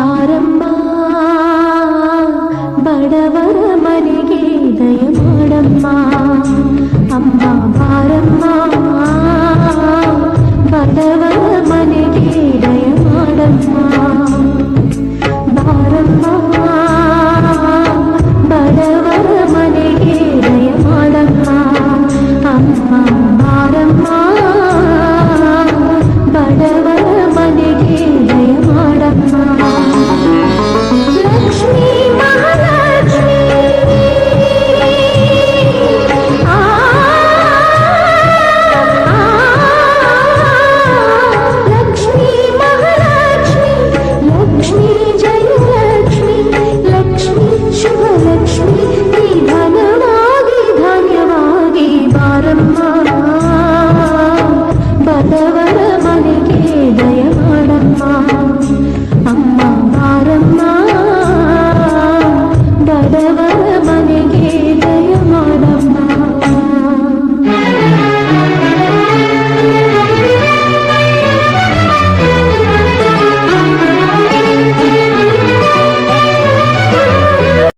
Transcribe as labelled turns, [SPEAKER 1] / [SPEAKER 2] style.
[SPEAKER 1] பாரம்மா ಬಡವರ ಮನೆಗೆ ದಯ ಮಾಡಮ್ಮ ಅಮ್ಮ ಬಾರಮ್ಮ ಬಡವ